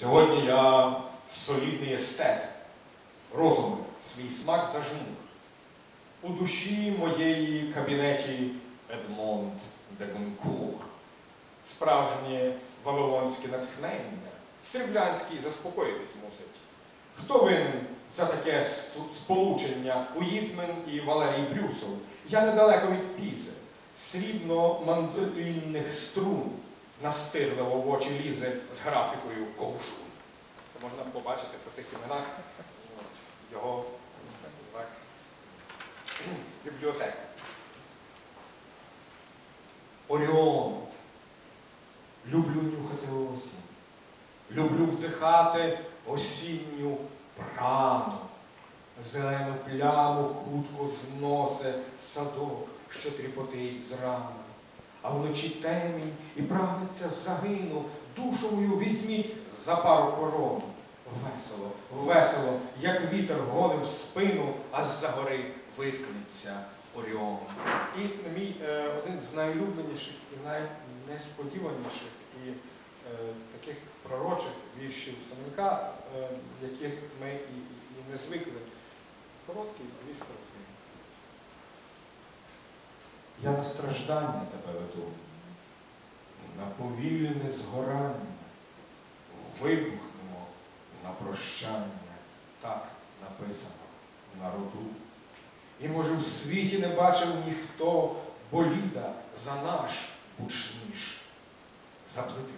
Сьогодні я солідний естет, розум свій смак зажмур. У душі моєї кабінеті Едмонд де Гонкур. Справжнє вавилонське натхнення, сріблянський заспокоїтись мусить. Хто винен за таке сполучення Уїтмен і Валерій Брюсов? Я недалеко від Пізи. Срібно мандолінних струн настирливо в очі лізе з графікою ковшун. Це можна побачити по цих іменах його так, бібліотека. Оріон. Люблю нюхати осінь. Люблю вдихати осінню прану. Зелену пляму хутко зносе садок, що тріпотить зрана. А вночі темінь і прагнеться загину, душу мою візьміть за пару корон. Весело, весело, як вітер гоним в спину, а з-за гори виткнеться Оріон. І мій е, один з найулюбленіших і найнесподіваніших і е, таких пророчих віршів Семенка, е, яких ми і, і- і не звикли. Короткий дві строфи. Я на страждання тебе веду, на повільне згорання, вибухнемо на прощання, так написано на роду. І, може, в світі не бачив ніхто боліда за наш бучніш, заплити